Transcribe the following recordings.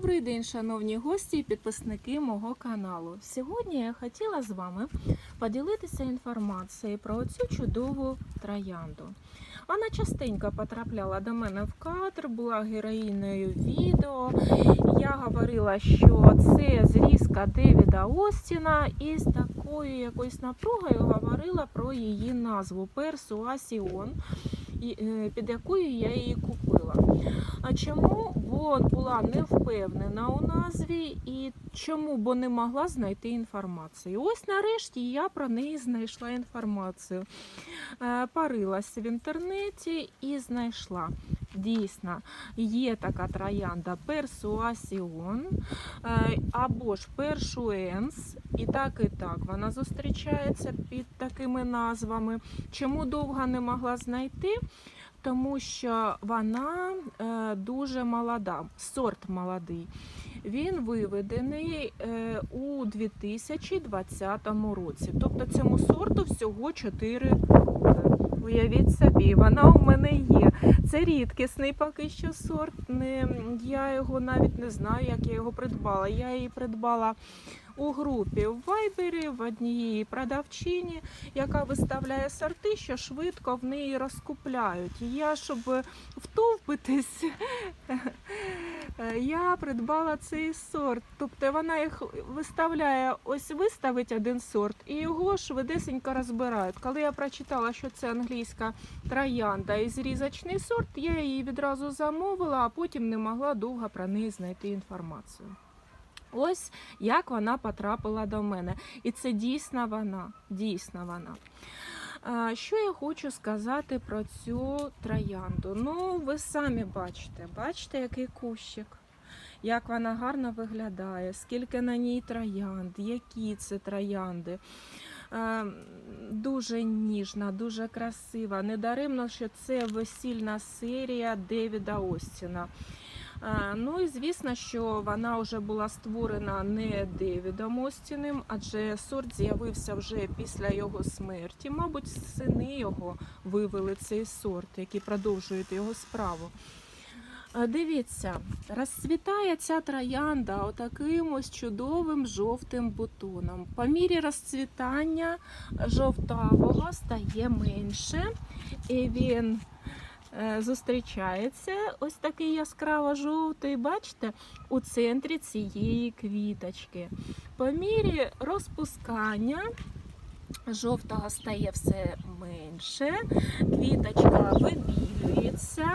Добрий день, шановні гості і підписники мого каналу. Сьогодні я хотіла з вами поділитися інформацією про цю чудову троянду. Вона частенько потрапляла до мене в кадр, була героїною відео. Я говорила, що це зрізка Девіда Остіна, і з такою якоюсь напругою говорила про її назву Персуасіон, е, під якою я її купила. А чому? Бо була не впевнена у назві і чому? Бо не могла знайти інформацію. Ось нарешті я про неї знайшла інформацію. Е, Парилася в інтернеті і знайшла. Дійсно, є така троянда Персуасіон е, або ж Першуенс, і так, і так вона зустрічається під такими назвами. Чому довго не могла знайти? Тому що вона е, дуже молода, сорт молодий. Він виведений е, у 2020 році. Тобто цьому сорту всього 4 роки. Уявіть собі, вона у мене є. Це рідкісний поки що сорт. Не, я його навіть не знаю, як я його придбала. Я її придбала у групі в Вайбері в однієї продавчині, яка виставляє сорти, що швидко в неї розкупляють. І я, щоб втовпитись, я придбала цей сорт. Тобто вона їх виставляє, ось виставить один сорт, і його швидесенько розбирають. Коли я прочитала, що це англійська троянда і зрізочний сорт, я її відразу замовила, а потім не могла довго про неї знайти інформацію. Ось як вона потрапила до мене. І це дійсно вона. Дійсно вона. Що я хочу сказати про цю троянду? Ну, ви самі бачите, бачите, який кущик, як вона гарно виглядає, скільки на ній троянд, які це троянди. Дуже ніжна, дуже красива. Недаремно, що це весільна серія Девіда Остіна. Ну і звісно, що вона вже була створена не Девідом Остіним, адже сорт з'явився вже після його смерті. Мабуть, сини його вивели цей сорт, які продовжують його справу. Дивіться, розцвітає ця троянда отаким ось чудовим жовтим бутоном. По мірі розцвітання жовтавого стає менше, і він зустрічається ось такий яскраво жовтий, бачите, у центрі цієї квіточки. По мірі розпускання жовтого стає все менше, квіточка вибілюється.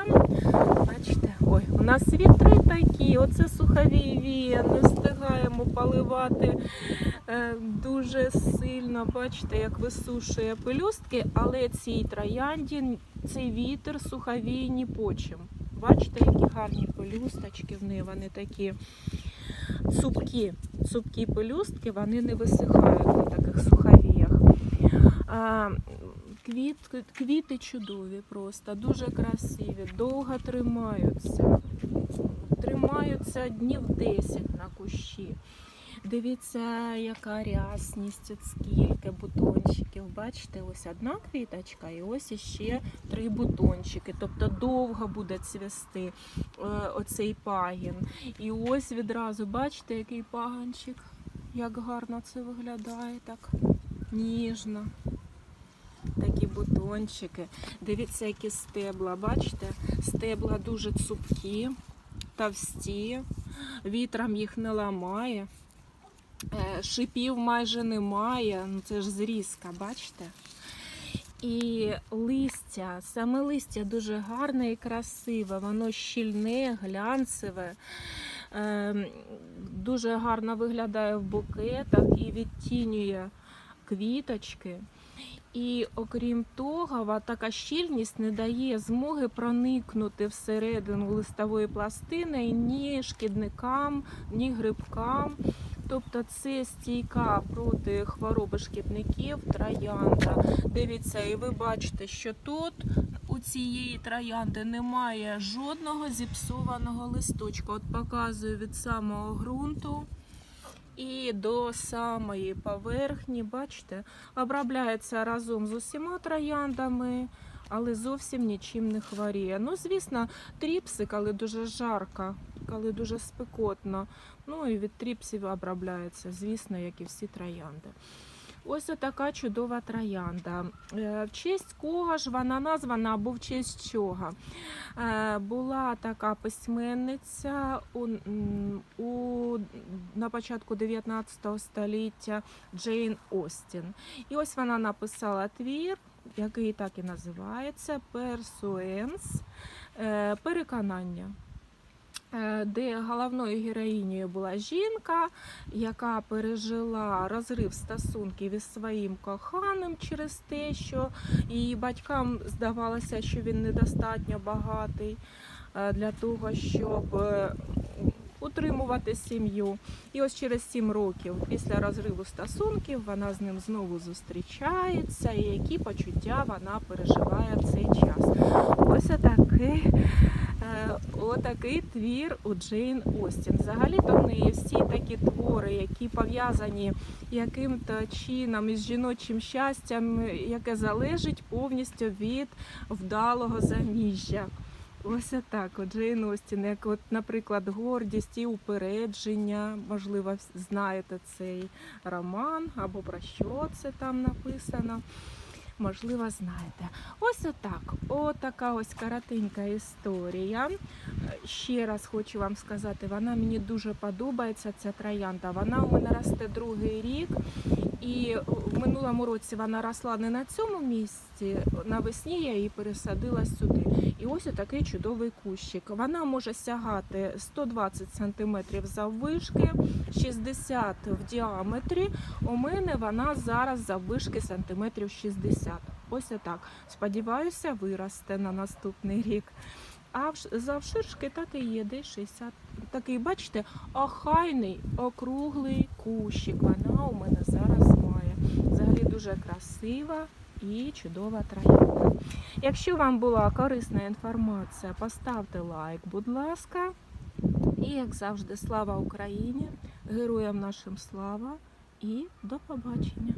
Бачите, ой, у нас вітри такі, оце сухові віє, не встигаємо поливати е, дуже сильно. Бачите, як висушує пелюстки, але цій троянді цей вітер суховій ні почим. Бачите, які гарні пелюсточки в неї, вони такі цупкі, цупкі пелюстки, вони не висихають на таких суховіях. А, Квіт, квіти чудові просто, дуже красиві, довго тримаються. Тримаються днів 10 на кущі. Дивіться, яка рясність, от скільки бутончиків. Бачите, ось одна квіточка і ось іще три бутончики. Тобто довго буде цвісти е, оцей пагін. І ось відразу, бачите, який пагончик, як гарно це виглядає, так ніжно. Такі бутончики. Дивіться, які стебла. Бачите? Стебла дуже цупкі, товсті, вітром їх не ламає. Е, Шипів майже немає. Ну це ж зрізка, бачите? І листя, саме листя дуже гарне і красиве, воно щільне, глянцеве. Е, Дуже гарно виглядає в букетах і відтінює квіточки. І окрім того, така щільність не дає змоги проникнути всередину листової пластини ні шкідникам, ні грибкам. Тобто це стійка проти хвороби шкідників троянда. Дивіться, і ви бачите, що тут у цієї троянди немає жодного зіпсованого листочка. От показую від самого ґрунту. І до самої поверхні, бачите, обробляється разом з усіма трояндами, але зовсім нічим не хворіє. Ну, звісно, тріпси, коли дуже жарко, коли дуже спекотно. Ну і від тріпсів обробляється, звісно, як і всі троянди. Ось така чудова троянда. Е, В честь кого ж вона названа або в честь чого? Е, Була така письменниця у, у, на початку 19 століття Джейн Остін. І ось вона написала твір, який так і називається Персуенс е, переконання. е, Де головною героїнею була жінка, яка пережила розрив стосунків із своїм коханим через те, що її батькам здавалося, що він недостатньо багатий е, для того, щоб утримувати сім'ю. І ось через сім років після розриву стосунків вона з ним знову зустрічається, і які почуття вона переживає в цей час. Ось отакий, е, отакий твір у Джейн Остін. Взагалі-то в неї всі такі твори, які пов'язані яким-то чином із жіночим щастям, яке залежить повністю від вдалого заміжжя. Ось так, от Джейн Остін, як от, наприклад, гордість і упередження. Можливо, знаєте цей роман або про що це там написано. Можливо, знаєте. Ось отак. Отака ось коротенька історія. Ще раз хочу вам сказати, вона мені дуже подобається, ця троянда. Вона у мене росте другий рік. І в минулому році вона росла не на цьому місці. Навесні я її пересадила сюди. І ось отакий чудовий кущик. Вона може сягати 120 см заввишки, 60 в діаметрі. У мене вона зараз заввишки сантиметрів 60. Ось отак. Сподіваюся, виросте на наступний рік. А завширшки так і є, десь 60. Такий, бачите, охайний, округлий кущик. Вона у мене зараз має. Взагалі дуже красива і чудова троянда. Якщо вам була корисна інформація, поставте лайк, будь ласка. І, як завжди, слава Україні! Героям нашим слава і до побачення!